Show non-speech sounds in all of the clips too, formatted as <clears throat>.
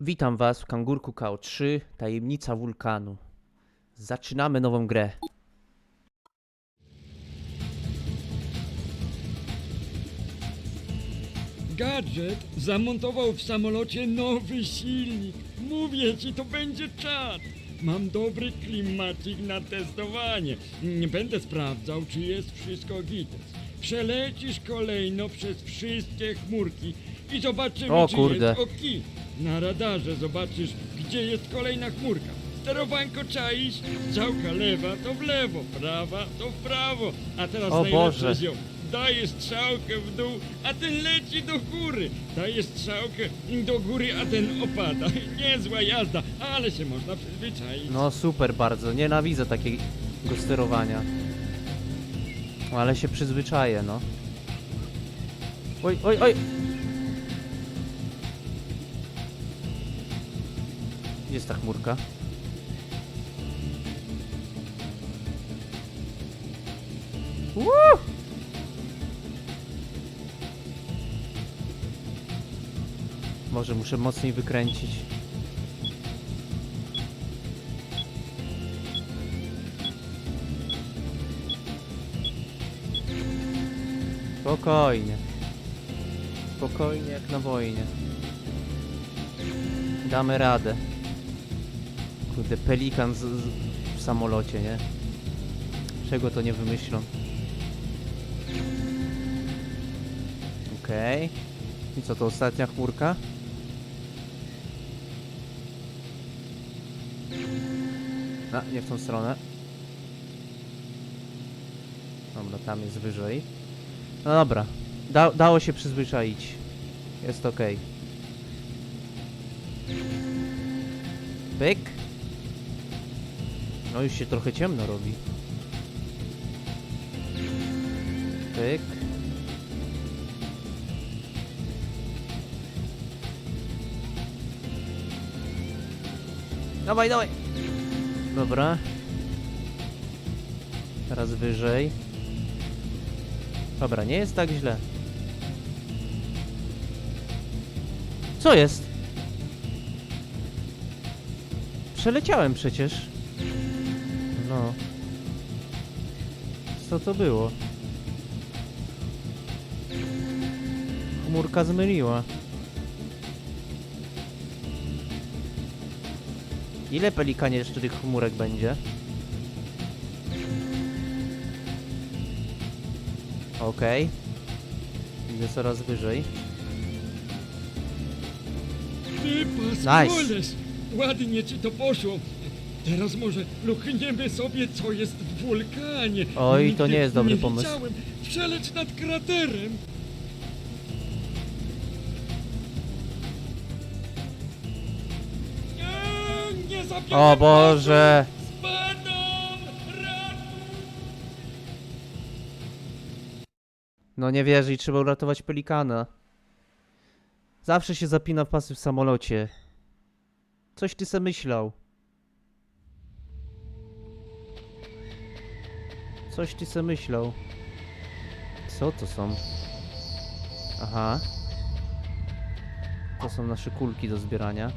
Witam Was w Kangurku KO3, Tajemnica Wulkanu. Zaczynamy nową grę. Gadżet zamontował w samolocie nowy silnik. Mówię ci, to będzie czad. Mam dobry klimacik na testowanie. Nie będę sprawdzał, czy jest wszystko gites. Przelecisz kolejno przez wszystkie chmurki i zobaczymy, O czy kurde. jest oki. Na radarze zobaczysz, gdzie jest kolejna chmurka. Sterowanko czaisz, strzałka lewa to w lewo, prawa to w prawo. A teraz O Boże. ziom. Daje strzałkę w dół, a ten leci do góry. Daje strzałkę do góry, a ten opada. <laughs> Niezła jazda, ale się można przyzwyczaić. No super bardzo, nienawidzę takiego sterowania. Ale się przyzwyczaję, no. Oj, oj, oj! Gdzie jest ta chmurka? Woo! Może muszę mocniej wykręcić. Spokojnie. Spokojnie jak na wojnie. Damy radę. Kurde, pelikan z, z, w samolocie, nie? Czego to nie wymyślą? Okej. I co to ostatnia chmurka? A, nie w tą stronę. Dobra, tam jest wyżej. No dobra. Da, dało się przyzwyczaić. Jest ok. Pyk. No już się trochę ciemno robi. Pyk. Dawaj, dawaj. Dobra. Teraz wyżej. Dobra, nie jest tak źle. Co jest? Przeleciałem przecież. Co to było? Chmurka zmyliła. Ile pelikanie jeszcze tych chmurek będzie? Okej. Idę coraz wyżej. Ty Nice. paskules! Ładnie ci to poszło. Teraz może luchniemy sobie, co jest w wulkanie. Oj, to nie jest dobry nie pomysł. Widziałem. Przeleć nad kraterem. Nie, nie O Boże! was! Spadam! Ratuj! No nie wierzę i trzeba uratować pelikana. Zawsze się zapina pasy w samolocie. Coś ty se myślał. Coś ty se myślał. Co to są? Aha. To są nasze kulki do zbierania.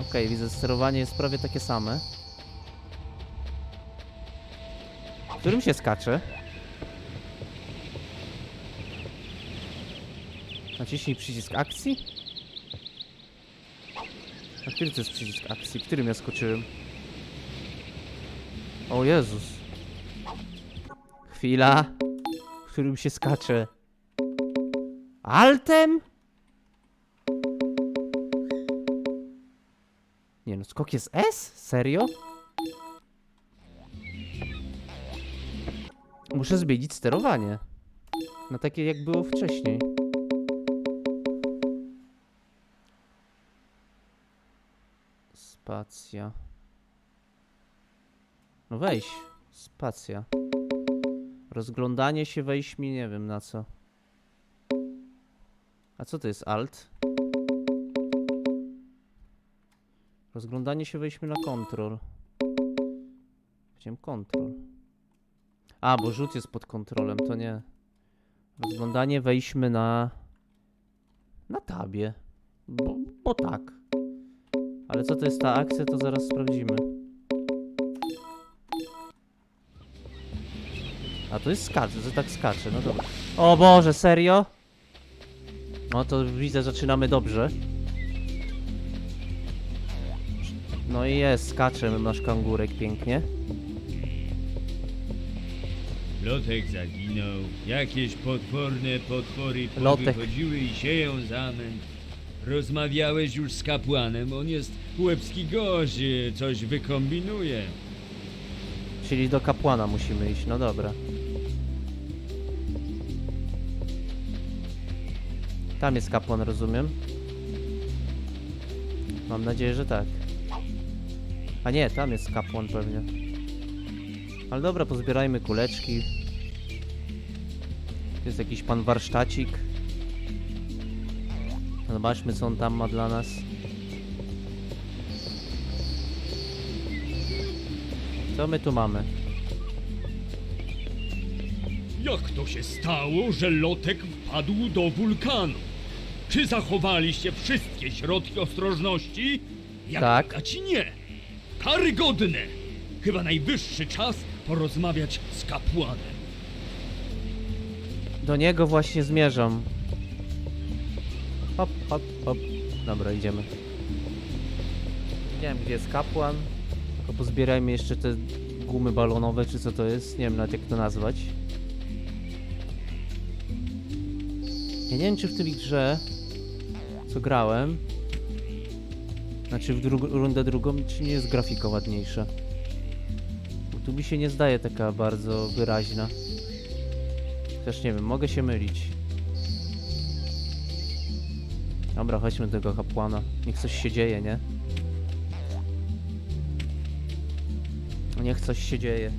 Okej, widzę, sterowanie jest prawie takie same. Którym się skacze? Naciśnij przycisk akcji? A który to jest przycisk akcji? Którym ja skoczyłem? O Jezus. Chwila. Którym się skacze? Altem? Nie no, skok jest S? Serio? Muszę zmienić sterowanie. Na takie jak było wcześniej. Spacja. No weź. Spacja. Rozglądanie się weź mi nie wiem na co. A co to jest alt? Rozglądanie się weźmy na kontrol. Chciałem kontrol. A, bo rzut jest pod kontrolem, to nie. Rozglądanie wejdźmy na tabie. Bo, bo tak. Ale co to jest ta akcja, to zaraz sprawdzimy. A to jest skacze, to tak skacze, no dobra. O Boże, serio? No to widzę, zaczynamy dobrze. No i jest, skacze nasz kangurek pięknie. Lotek zaginął, jakieś potworne potwory Lotek. wychodziły i sieją zamęt. Rozmawiałeś już z kapłanem, on jest łebski gość, coś wykombinuje. Czyli do kapłana musimy iść, no dobra. Tam jest kapłan, rozumiem. Mam nadzieję, że tak. A nie, tam jest kapłan pewnie. Ale dobra, pozbierajmy kuleczki. Jest jakiś pan warsztacik. Zobaczmy, co on tam ma dla nas. Co my tu mamy? Jak to się stało, że lotek wpadł do wulkanu? Czy zachowaliście wszystkie środki ostrożności? Jak Tak. widać nie. Karygodne! Chyba najwyższy czas porozmawiać z kapłanem. Do niego właśnie zmierzam. Hop, hop, hop. Dobra, idziemy. Nie wiem, gdzie jest kapłan. Tylko pozbierajmy jeszcze te gumy balonowe, czy co to jest. Nie wiem nawet jak to nazwać. Ja nie wiem, czy w tej grze, co grałem, znaczy w dru rundę drugą, czy nie jest grafika ładniejsza. Bo tu mi się nie zdaje taka bardzo wyraźna. Też nie wiem, mogę się mylić. Dobra, chodźmy do tego kapłana. Niech coś się dzieje, nie? Niech coś się dzieje.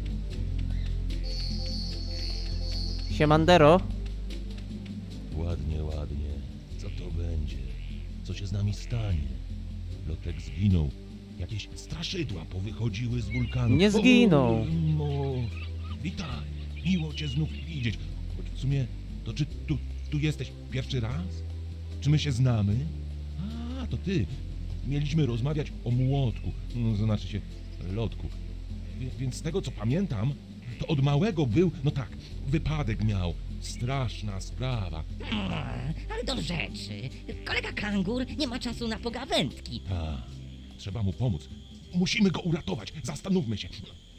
Siemandero! Będzie? Co się z nami stanie? Lotek zginął. Jakieś straszydła powychodziły z wulkanu. Nie zginął. O, no, witaj. Miło cię znów widzieć. Choć w sumie, to czy tu, tu jesteś pierwszy raz? Czy my się znamy? A, to ty. Mieliśmy rozmawiać o młotku. No, znaczy się lotku. Więc z tego co pamiętam, to od małego był, no tak, wypadek miał. Straszna sprawa. Mm, Ale do rzeczy. Kolega kangur nie ma czasu na pogawędki. Tak, trzeba mu pomóc. Musimy go uratować. Zastanówmy się.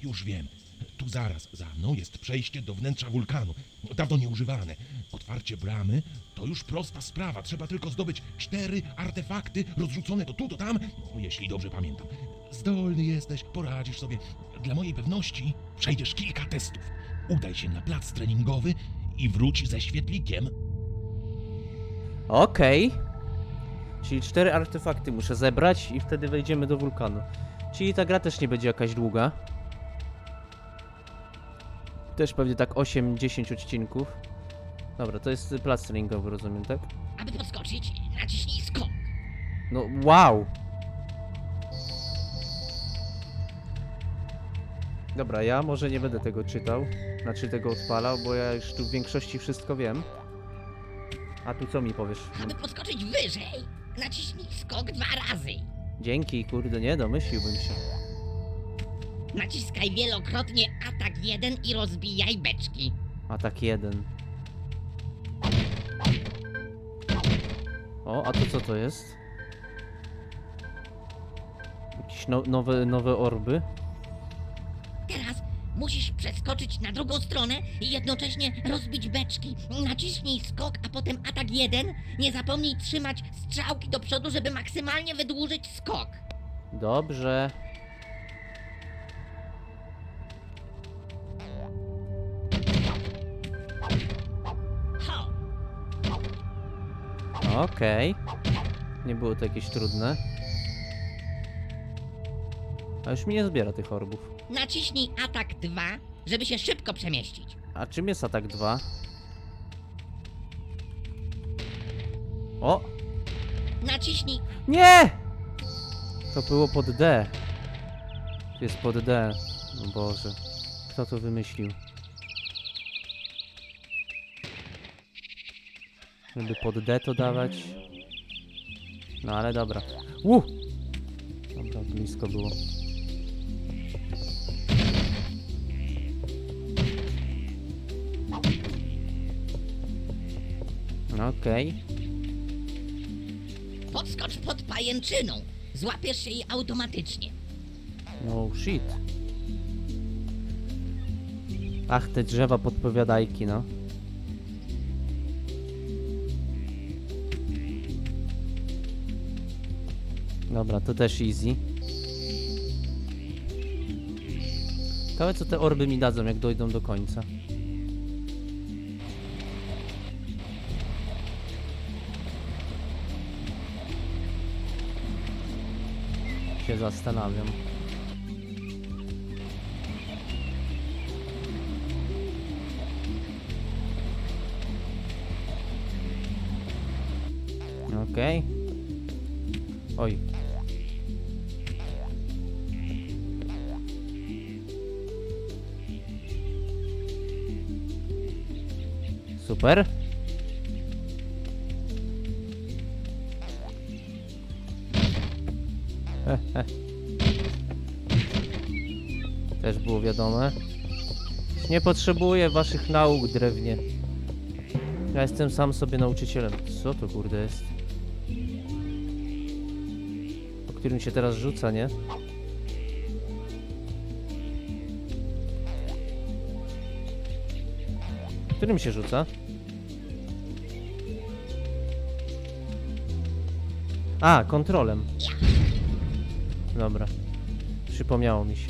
Już wiem. Tu zaraz za mną jest przejście do wnętrza wulkanu. Dawno nieużywane. Otwarcie bramy to już prosta sprawa. Trzeba tylko zdobyć cztery artefakty rozrzucone to tu, to tam, jeśli dobrze pamiętam. Zdolny jesteś, poradzisz sobie. Dla mojej pewności przejdziesz kilka testów. Udaj się na plac treningowy i wróć ze świetlikiem. Okej. Czyli cztery artefakty muszę zebrać i wtedy wejdziemy do wulkanu. Czyli ta gra też nie będzie jakaś długa. Też pewnie tak 8-10 odcinków. Dobra, to jest plac treningowy, rozumiem, tak? Aby podskoczyć, naciśnij skok. No, wow! Dobra, ja może nie będę tego czytał, znaczy tego odpalał, bo ja już tu w większości wszystko wiem. A tu co mi powiesz? Aby podskoczyć wyżej, naciśnij skok dwa razy. Dzięki, kurde, nie domyśliłbym się. Naciskaj wielokrotnie atak jeden i rozbijaj beczki. Atak jeden. O, a to co to jest? Jakieś no, nowe, nowe orby? Musisz przeskoczyć na drugą stronę i jednocześnie rozbić beczki. Naciśnij skok, a potem atak jeden. Nie zapomnij trzymać strzałki do przodu, żeby maksymalnie wydłużyć skok. Dobrze. Okej. Nie było to jakieś trudne. A już mi nie zbiera tych orbów. Naciśnij atak 2, żeby się szybko przemieścić. A czym jest atak 2? O! Naciśnij Nie! To było pod D. To jest pod D. O Boże. Kto to wymyślił? Żeby pod D to dawać? No ale dobra. Uh! Dobra, blisko było. Okej. Podskocz pod pajęczyną. Złapiesz się jej automatycznie. No shit. Ach, te drzewa podpowiadajki, no. Dobra, to też easy. Ciekawe co te orby mi dadzą, jak dojdą do końca. Się zastanawiam. Okej. Oj. Super. Nie potrzebuję waszych nauk, drewnie. Ja jestem sam sobie nauczycielem. Co to kurde jest? Po którym się teraz rzuca, nie? Którym się rzuca? A, kontrolem. Dobra. Przypomniało mi się.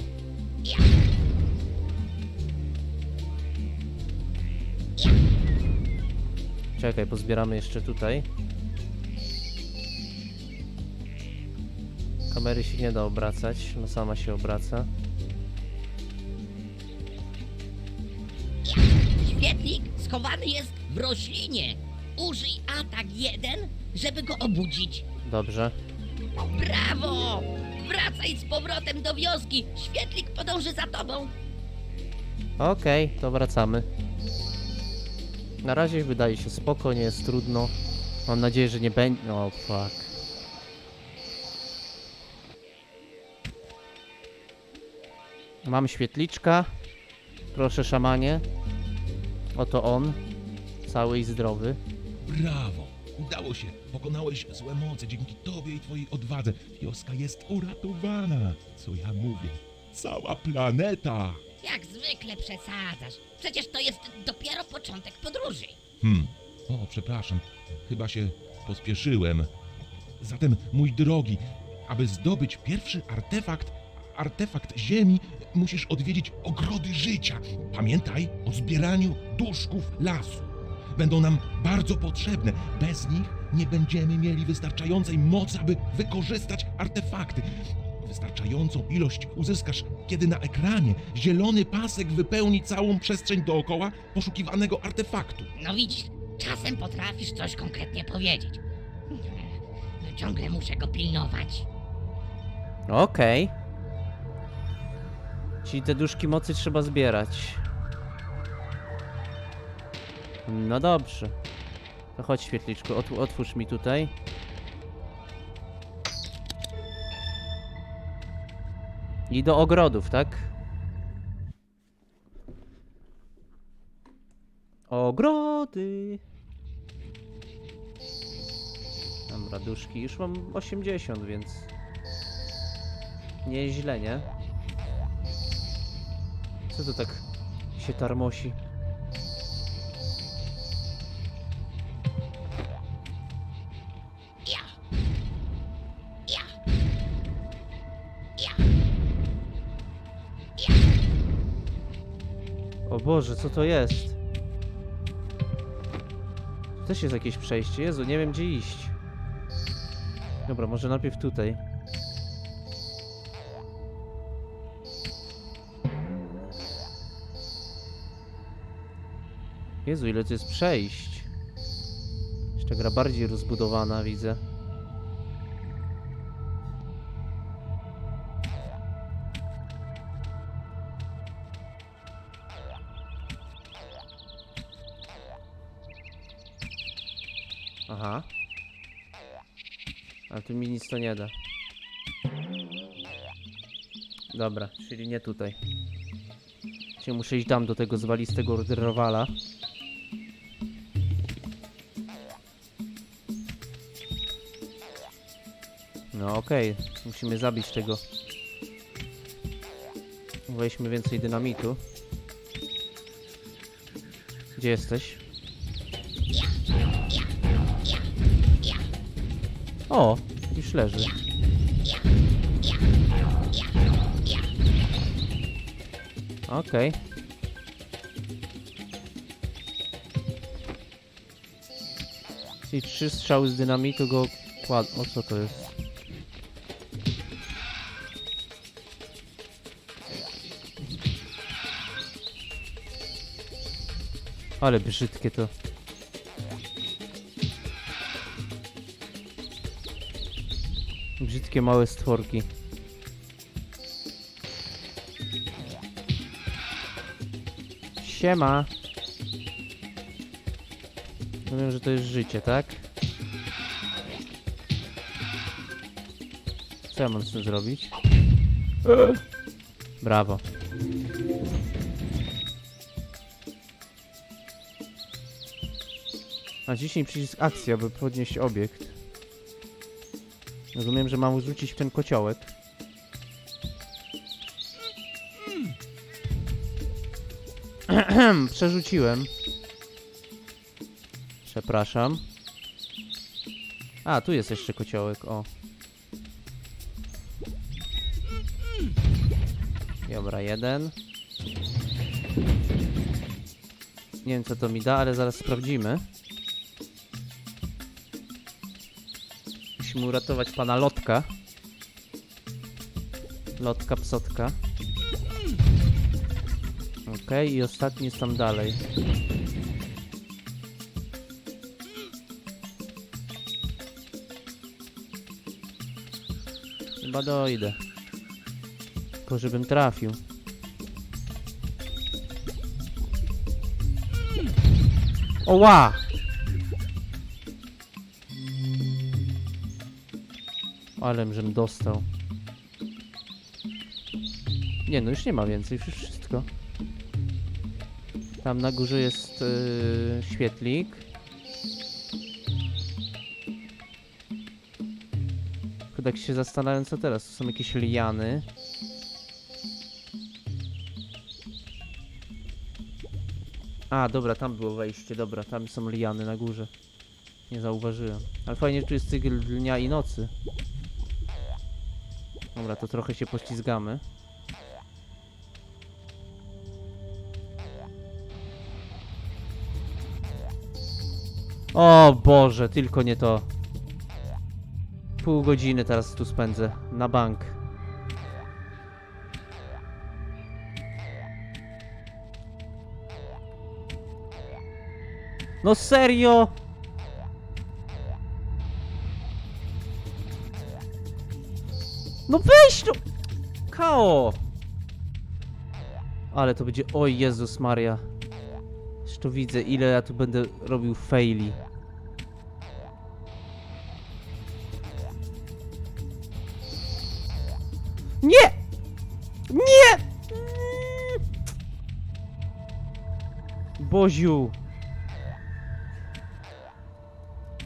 Czekaj, pozbieramy jeszcze tutaj. Kamery się nie da obracać, no sama się obraca. Świetlik schowany jest w roślinie. Użyj atak jeden, żeby go obudzić. Dobrze. Brawo! Wracaj z powrotem do wioski. Świetlik podąży za tobą. Okej, to wracamy. Na razie wydaje się spoko, nie jest trudno. Mam nadzieję, że nie będzie... No, fuck. Mam świetliczka. Proszę, szamanie. Oto on. Cały i zdrowy. Brawo! Udało się! Pokonałeś złe moce dzięki tobie i twojej odwadze. Wioska jest uratowana! Co ja mówię? Cała planeta! Jak zwykle przesadzasz. Przecież to jest dopiero początek podróży. Hmm. O, przepraszam. Chyba się pospieszyłem. Zatem, mój drogi, aby zdobyć pierwszy artefakt, artefakt Ziemi, musisz odwiedzić ogrody życia. Pamiętaj o zbieraniu duszków lasu. Będą nam bardzo potrzebne. Bez nich nie będziemy mieli wystarczającej mocy, aby wykorzystać artefakty. Wystarczającą ilość uzyskasz, kiedy na ekranie zielony pasek wypełni całą przestrzeń dookoła poszukiwanego artefaktu. No widzisz, czasem potrafisz coś konkretnie powiedzieć. Ciągle muszę go pilnować. Okej. Czyli te duszki mocy trzeba zbierać. No dobrze. To chodź świetliczku, otw otwórz mi tutaj. I do ogrodów, tak? Ogrody! Dobra, duszki. Już mam 80, więc... Nieźle, nie? Co to tak się tarmosi? Ja. O Boże, co to jest? Tu też jest jakieś przejście. Jezu, nie wiem gdzie iść. Dobra, może najpierw tutaj. Jezu, ile to jest przejść. Jeszcze gra bardziej rozbudowana, widzę. To nie da. Dobra, czyli nie tutaj. Czyli muszę iść tam do tego zwalistego rwala. No okej, musimy zabić tego. Weźmy więcej dynamitu. Gdzie jesteś? O, już leży. Okej. Czyli trzy strzały z dynamitu go kład... O co to jest? Ale brzydkie to. Brzydkie małe stworki. Siema. Rozumiem, że to jest życie, tak? Co ja mam z tym zrobić? Brawo. Naciśnij przycisk akcji, aby podnieść obiekt. Rozumiem, że mam rzucić w ten kociołek. <clears throat> Przerzuciłem. Przepraszam. A, tu jest jeszcze kociołek, o. Dobra, jeden. Nie wiem co to mi da, ale zaraz sprawdzimy. Musimy uratować pana Lotka. Lotka, psotka. Okej, i ostatni jest tam dalej. Chyba dojdę. Tylko żebym trafił. Oła! Alem, żem dostał. Nie, no już nie ma więcej, już wszystko. Tam na górze jest yy, świetlik. Tylko tak się zastanawiam, co teraz. To są jakieś liany. A, dobra, tam było wejście, dobra, tam są liany na górze. Nie zauważyłem. Ale fajnie, że tu jest cykl dnia i nocy. Dobra, to trochę się poślizgamy. O Boże, tylko nie to. Pół godziny teraz tu spędzę. Na bank. No serio? Ale to będzie... Oj Jezus Maria. Już to widzę, ile ja tu będę robił faili. Nie! Nie! Boziu!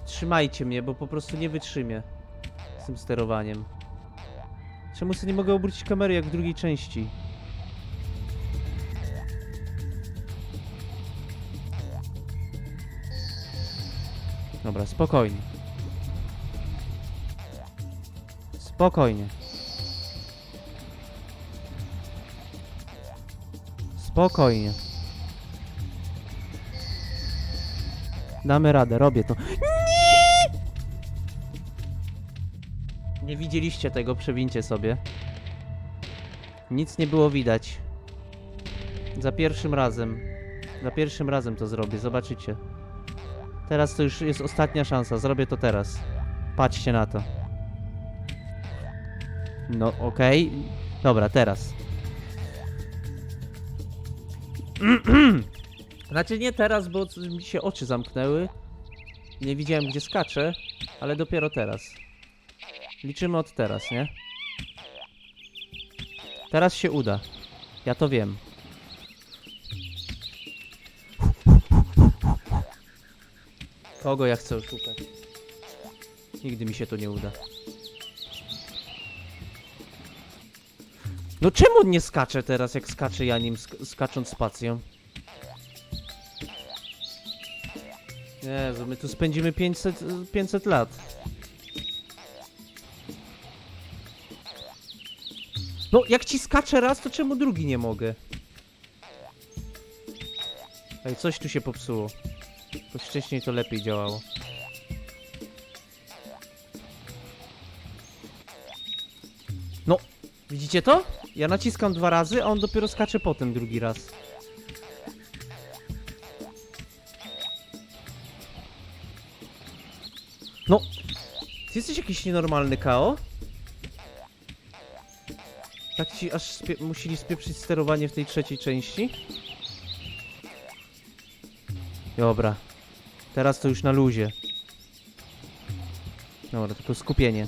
Trzymajcie mnie, bo po prostu nie wytrzymię z tym sterowaniem. Czemu sobie nie mogę obrócić kamery jak w drugiej części? Dobra, spokojnie. Spokojnie. Spokojnie. Damy radę, robię to. Nie widzieliście tego, przewincie sobie. Nic nie było widać. Za pierwszym razem. Za pierwszym razem to zrobię, zobaczycie. Teraz to już jest ostatnia szansa, zrobię to teraz. Patrzcie na to. No, okej. Dobra, teraz. <clears throat> Znaczy nie teraz, bo mi się oczy zamknęły. Nie widziałem gdzie skaczę, ale dopiero teraz. Liczymy od teraz, nie? Teraz się uda. Ja to wiem. Kogo ja chcę oszukać? Nigdy mi się to nie uda. No czemu nie skacze teraz, jak skacze ja nim sk skacząc spacją? Jezu, my tu spędzimy 500, y, 500 lat. No, jak ci skacze raz, to czemu drugi nie mogę? Ej, coś tu się popsuło. To wcześniej to lepiej działało. No, widzicie to? Ja naciskam dwa razy, a on dopiero skacze potem drugi raz. No, ty jesteś jakiś nienormalny, Kao? Ci aż spie musieli spieprzyć sterowanie w tej trzeciej części? Dobra. Teraz to już na luzie. Dobra, tylko skupienie.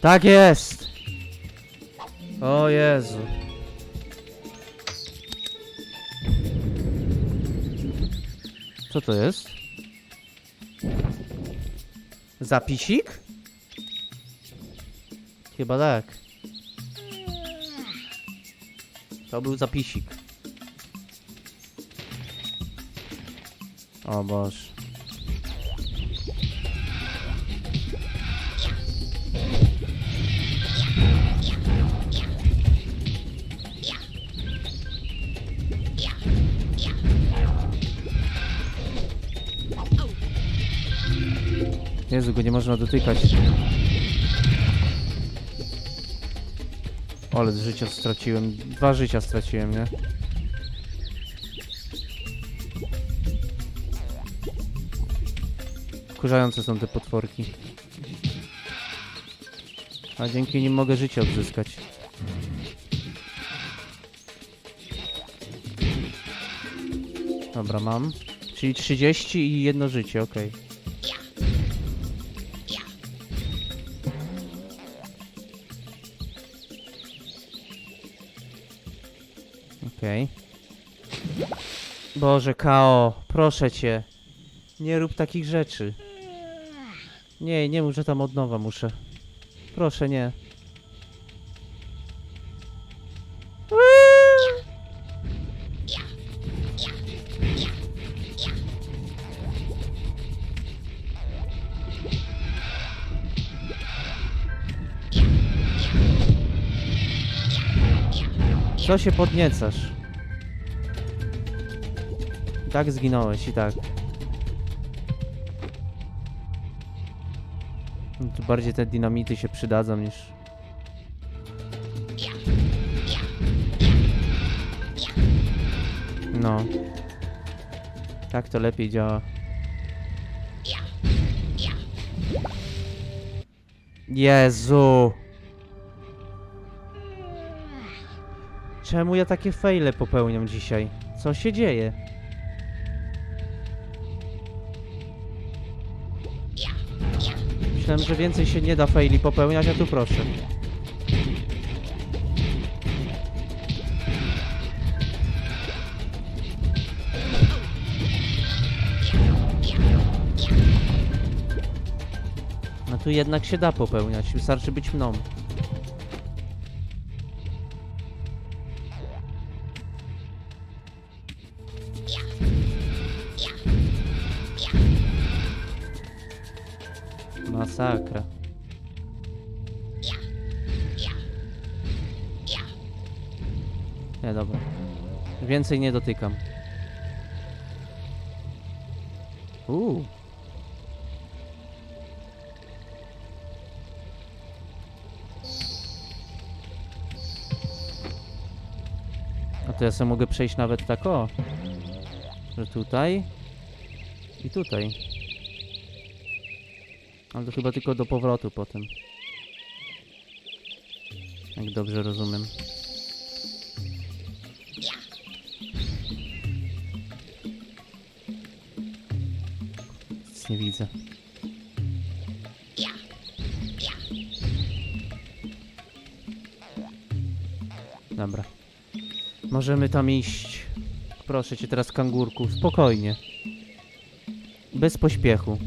Tak jest! O Jezu. Co to jest? Zapisik? Chyba tak. To był zapisik. O Boże. Jezu, go nie można dotykać. Ale z życia straciłem. Dwa życia straciłem, nie? Wkurzające są te potworki. A dzięki nim mogę życie odzyskać. Dobra, mam. Czyli 30 i jedno życie, okej. Okej. Boże, Kao, proszę cię. Nie rób takich rzeczy. Nie, nie muszę tam od nowa muszę. Proszę, nie. Co się podniecasz? Tak zginąłeś, i tak. No Tu bardziej te dynamity się przydadzą niż... No. Tak to lepiej działa. Jezu! Czemu ja takie fejle popełniam dzisiaj? Co się dzieje? Myślałem, że więcej się nie da fejli popełniać, a tu proszę. No tu jednak się da popełniać, wystarczy być mną. Masakra. Nie, dobra. Więcej nie dotykam. Uuu. A to ja sobie mogę przejść nawet tak o. Że tutaj i tutaj. Ale to chyba tylko do powrotu potem. Jak dobrze rozumiem. Nic nie widzę. Dobra. Możemy tam iść. Proszę cię teraz, kangurku, spokojnie. Bez pośpiechu.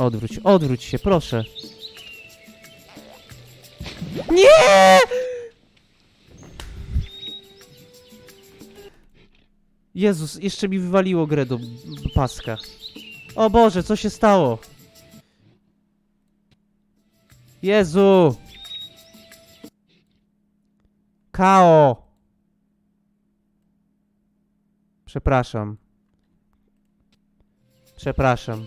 Odwróć, odwróć się, proszę. Nie! Jezus, jeszcze mi wywaliło grę do paska. O Boże, co się stało? Jezu! Kao! Przepraszam. Przepraszam.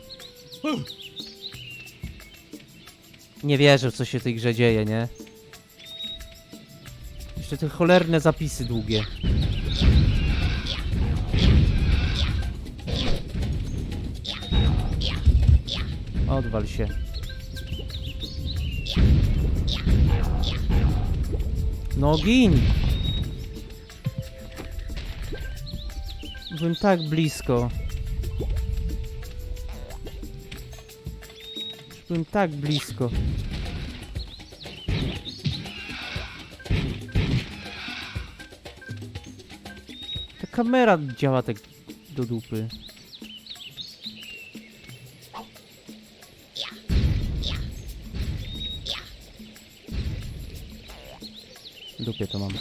Nie wierzę, co się w tej grze dzieje, nie? Jeszcze te cholerne zapisy długie. Odwal się. No gin! Byłem tak blisko. Byłem tak blisko. Ta kamera działa tak do dupy. Dupie to mam.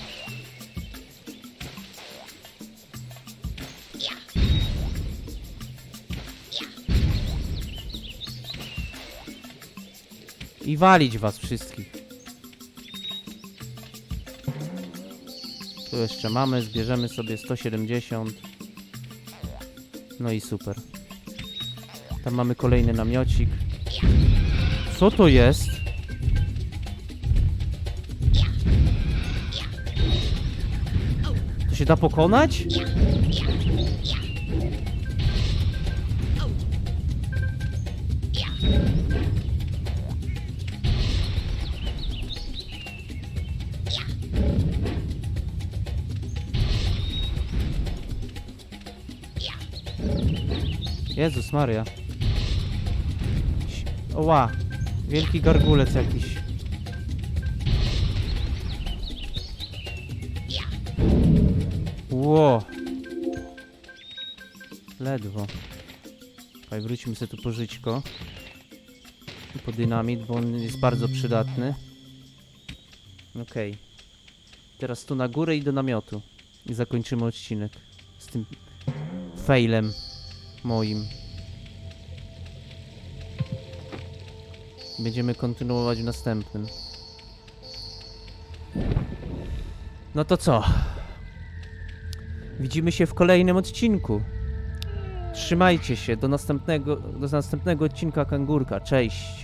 I walić was wszystkich. Tu jeszcze mamy, zbierzemy sobie 170. No i super. Tam mamy kolejny namiocik. Co to jest? To się da pokonać? Jezus Maria. Oła. Wielki gargulec jakiś. Ło. Ledwo. Okej, wróćmy sobie tu po żyćko. I po dynamit, bo on jest bardzo przydatny. Okej. Teraz tu na górę i do namiotu. I zakończymy odcinek. Z tym failem moim. Będziemy kontynuować w następnym. No to co? Widzimy się w kolejnym odcinku. Trzymajcie się do następnego, do następnego odcinka Kangurka. Cześć.